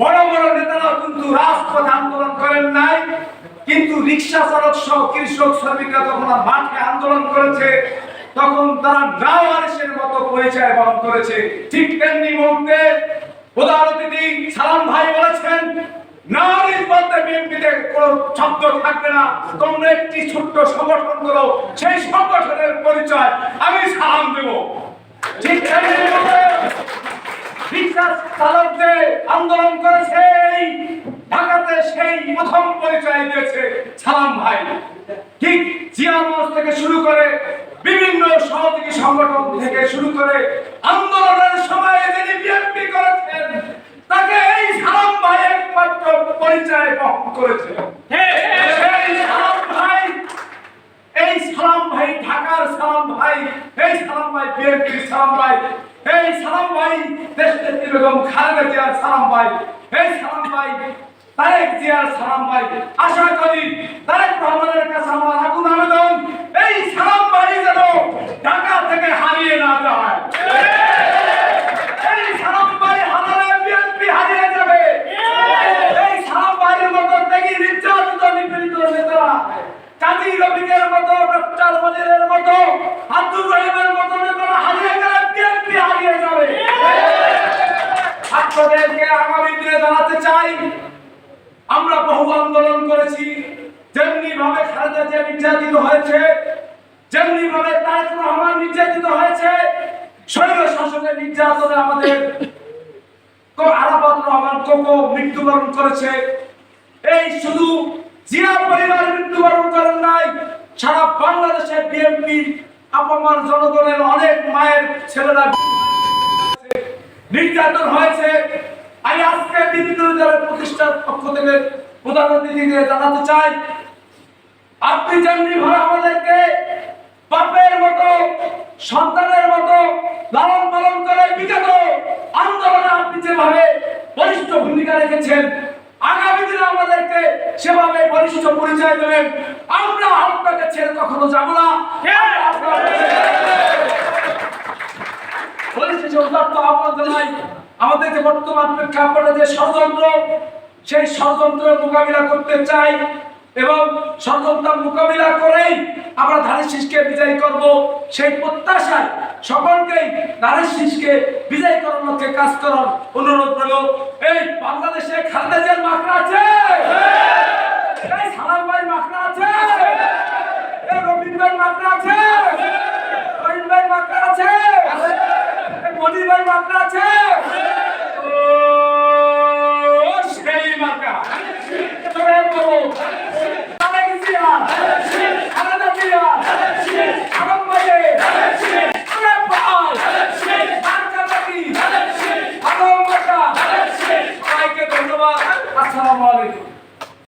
বড় বড় নেতারা কিন্তু রাজপথ আন্দোলন করেন নাই, কিন্তু রিক্সা চালক সহ কৃষক শ্রমিকরা যখন মাঠে আন্দোলন করেছে, তখন তারা নাওয়ারিসের মতো পরিচয় বহন করেছে। ঠিক তেমনি মুহূর্তে প্রধান অতিথি সালাম ভাই বলেছেন, নারীর বিএনপিতে কোনো শব্দ থাকবে না, তোমরা একটি ছোট্ট সংগঠন করো, সেই সংগঠনের পরিচয় আমি সালাম দেব। ঠিক তেমনি রিক্সা চালকদের আন্দোলন করেছে ঢাকাতে সেই প্রথম পরিচয় দিয়েছে সালাম ভাই। ঠিক জিয়ামঞ্চ থেকে শুরু করে বিভিন্ন সহযোগী সংগঠন থেকে শুরু করে আন্দোলনের সময় বিএনপি করেছেন তাকে এই সালাম ভাই একমাত্র পরিচয় বহন করেছে সেই সালাম ভাই এই সালাম ভাই ঢাকার সালাম ভাই এই সালাম ভাই বিএনপির সালাম ভাই এই সালাম ভাই দেশ নেত্রী বেগম খালেদা জিয়ার সালাম ভাই এই সালাম ভাই তারেক জিয়ার সালাম ভাই আশা করি তারেক রহমানের কাছে আমার আগুন আবেদন। এই সালাম ভাই যেন ঢাকা থেকে হারিয়ে না যায়। যাবে। এই সালাম মতো দেখি নির্যাতিত নিপীড়িত নেতারা, কাজী রফিকের মতো, ডক্টর মনিরের মতো, আব্দুর রহিমের মতো নেতারা হারিয়ে গেলে বিএনপি হারিয়ে যাবে আপনাদেরকে আগামী দিনে জানাতে চাই। আমরা বহু আন্দোলন করেছি যেমনি ভাবে খালেদা জিয়া নির্যাতিত হয়েছে যেমনি ভাবে তারেক রহমান নির্যাতিত হয়েছে শাসকের নির্যাতনে আমাদের রহমান কোকো মৃত্যুবরণ করেছে। এই শুধু জিয়া পরিবার মৃত্যুবরণ করেন নাই, সারা বাংলাদেশে বিএনপি আপামার জনগণের অনেক মায়ের ছেলেরা নির্যাতন হয়েছে। আমি আজকে দলের প্রতিষ্ঠার পক্ষ থেকে প্রধান জানাতে চাই, আপনি যেমনি ভাবে আমাদেরকে বাপের মতো, সন্তানের মতো লালন পালন করে বিগত আন্দোলনে আপনি যেভাবে বলিষ্ঠ ভূমিকা রেখেছেন, আগামী দিনে আমাদেরকে সেভাবে বলিষ্ঠ পরিচয় দেবেন, আমরা আপনাকে ছেড়ে কখনো যাব না। আপনাকে আহ্বান জানাই। আমাদের যে বর্তমান প্রেক্ষাপটে যে ষড়যন্ত্র, সেই ষড়যন্ত্রের মোকাবিলা করতে চাই এবং ষড়যন্ত্র মোকাবিলা করেই আমরা ধানের বিজয়ী করব। সেই প্রত্যাশায় সকলকেই ধানের করার লক্ষ্যে কাজ করার অনুরোধ রইল। এই বাংলাদেশে খালেদা জিয়ার মাকড়া আছে? এই সালাম ভাই মাকড়া আছে? এই রবীন্দ্র ভাই মাকড়া আছে? পরিবার বাপরা আছে।